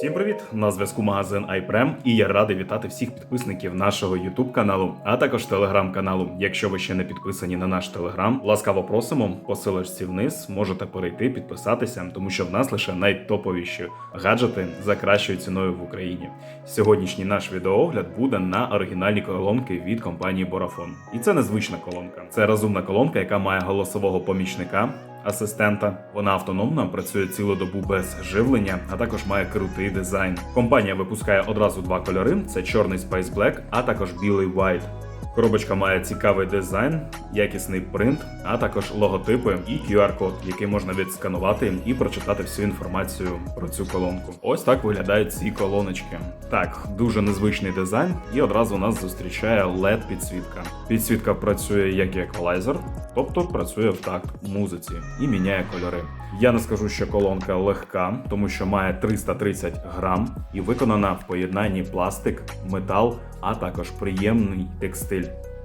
Всім привіт! На зв'язку магазин iPrem і я радий вітати всіх підписників нашого YouTube каналу, а також телеграм-каналу. Якщо ви ще не підписані на наш телеграм, ласкаво просимо по силочці вниз можете перейти, підписатися, тому що в нас лише найтоповіші гаджети за кращою ціною в Україні. Сьогоднішній наш відеоогляд буде на оригінальні колонки від компанії Borafon. І це незвична колонка. Це розумна колонка, яка має голосового помічника асистента. Вона автономна, працює цілу добу без живлення, а також має крутий дизайн. Компанія випускає одразу два кольори: це чорний Space Black, а також білий White. Коробочка має цікавий дизайн, якісний принт, а також логотипи і QR-код, який можна відсканувати і прочитати всю інформацію про цю колонку. Ось так виглядають ці колоночки. Так, дуже незвичний дизайн, і одразу нас зустрічає led підсвітка. Підсвітка працює як еквалайзер, тобто працює в такт музиці і міняє кольори. Я не скажу, що колонка легка, тому що має 330 грам і виконана в поєднанні пластик, метал, а також приємний текстиль.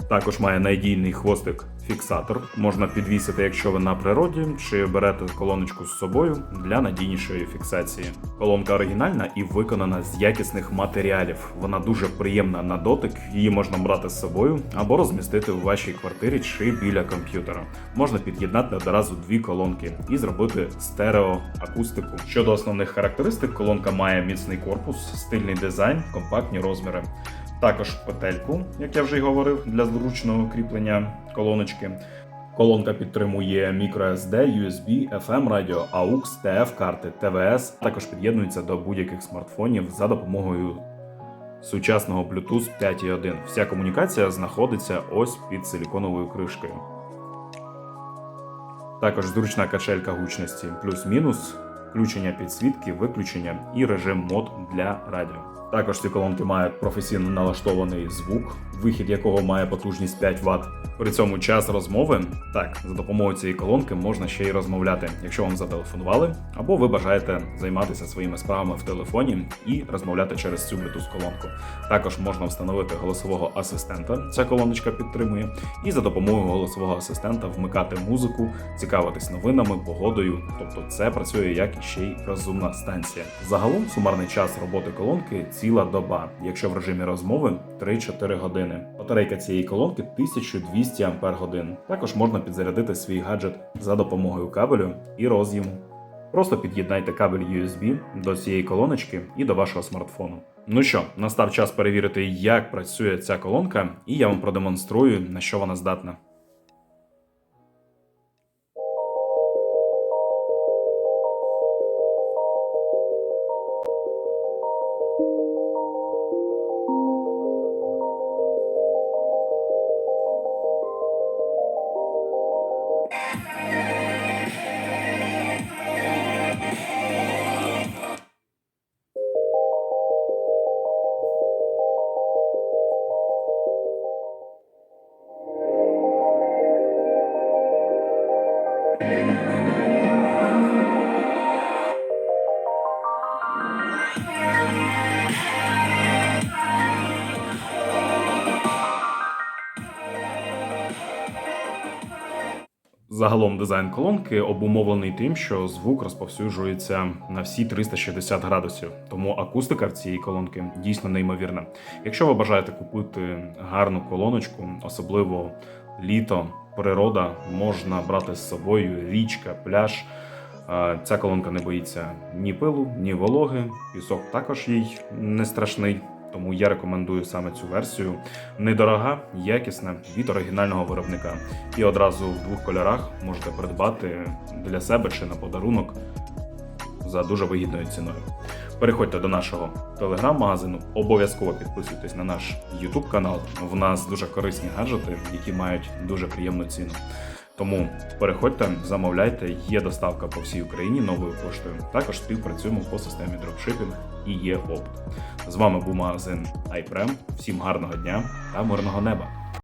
Також має надійний хвостик фіксатор. Можна підвісити, якщо ви на природі, чи берете колоночку з собою для надійнішої фіксації. Колонка оригінальна і виконана з якісних матеріалів. Вона дуже приємна на дотик, її можна брати з собою або розмістити у вашій квартирі чи біля комп'ютера. Можна під'єднати одразу дві колонки і зробити стереоакустику. Щодо основних характеристик, колонка має міцний корпус, стильний дизайн, компактні розміри. Також петельку, як я вже й говорив, для зручного кріплення колоночки. Колонка підтримує microSD, USB, FM радіо, AUX, TF карти, TVS. Також під'єднується до будь-яких смартфонів за допомогою сучасного Bluetooth 5.1. Вся комунікація знаходиться ось під силіконовою кришкою. Також зручна качелька гучності плюс-мінус, включення підсвітки, виключення і режим мод для радіо. Також ці колонки мають професійно налаштований звук, вихід якого має потужність 5 Вт. При цьому час розмови так за допомогою цієї колонки можна ще й розмовляти, якщо вам зателефонували, або ви бажаєте займатися своїми справами в телефоні і розмовляти через цю Bluetooth колонку. Також можна встановити голосового асистента. Ця колоночка підтримує, і за допомогою голосового асистента вмикати музику, цікавитись новинами, погодою. Тобто, це працює як ще й розумна станція. Загалом сумарний час роботи колонки ціла доба, якщо в режимі розмови 3-4 години. Батарейка цієї колонки 1200 Ампер годин. Також можна підзарядити свій гаджет за допомогою кабелю і роз'єму. Просто під'єднайте кабель USB до цієї колоночки і до вашого смартфону. Ну що, настав час перевірити, як працює ця колонка, і я вам продемонструю, на що вона здатна. Yeah. Загалом дизайн колонки обумовлений тим, що звук розповсюджується на всі 360 градусів, тому акустика в цієї колонки дійсно неймовірна. Якщо ви бажаєте купити гарну колоночку, особливо літо, природа, можна брати з собою річка, пляж. Ця колонка не боїться ні пилу, ні вологи. Пісок також їй не страшний. Тому я рекомендую саме цю версію. Недорога, якісна від оригінального виробника. І одразу в двох кольорах можете придбати для себе чи на подарунок за дуже вигідною ціною. Переходьте до нашого телеграм-магазину, обов'язково підписуйтесь на наш YouTube канал. В нас дуже корисні гаджети, які мають дуже приємну ціну. Тому переходьте, замовляйте, є доставка по всій Україні новою поштою. Також співпрацюємо по системі дропшипінг і є опт. З вами був магазин iPrem. Всім гарного дня та мирного неба!